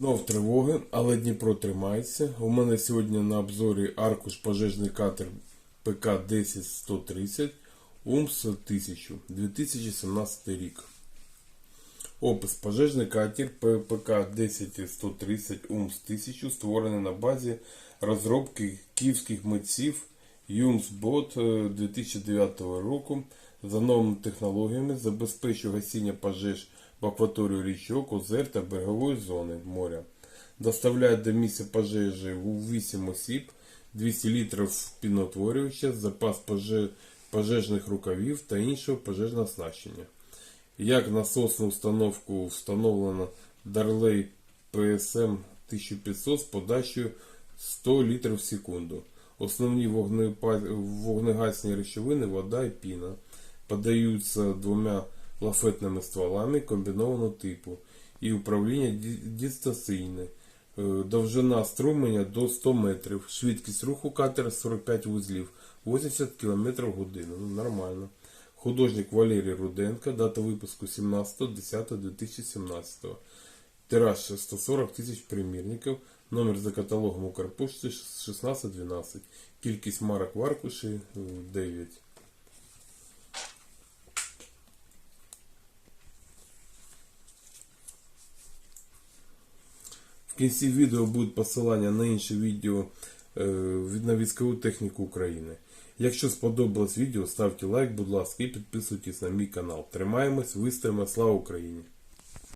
Знов тривоги, але Дніпро тримається. У мене сьогодні на обзорі аркуш пожежний катер ПК 10130 УМС 1000 2017 рік. Опис пожежний катер ПК 10130 УМС 1000 створений на базі розробки київських митців ЮМСБОТ 2009 року за новими технологіями забезпечує гасіння пожеж в акваторію річок, озер та берегової зони моря. Доставляє до місця пожежі у 8 осіб, 200 літрів пінотворювача, запас поже- пожежних рукавів та іншого пожежного оснащення. Як насосну установку встановлено Дарлей PSM 1500 з подачею 100 літрів в секунду. Основні вогнегасні речовини, вода і піна. Подаються двома лафетними стволами комбінованого типу і управління дистанційне. Е, Довжина струменя до 100 метрів. Швидкість руху катера 45 вузлів, 80 км в годину. Ну, нормально. Художник Валерій Руденко, дата випуску 17.10.2017. Тираж 140 тисяч примірників. Номер за каталогом Укрпошти 1612. Кількість марок в аркуші е, 9. В кінці відео будуть посилання на інші відео е, на військову техніку України. Якщо сподобалось відео, ставте лайк, будь ласка, і підписуйтесь на мій канал. Тримаємось, вистоїмо, слава Україні!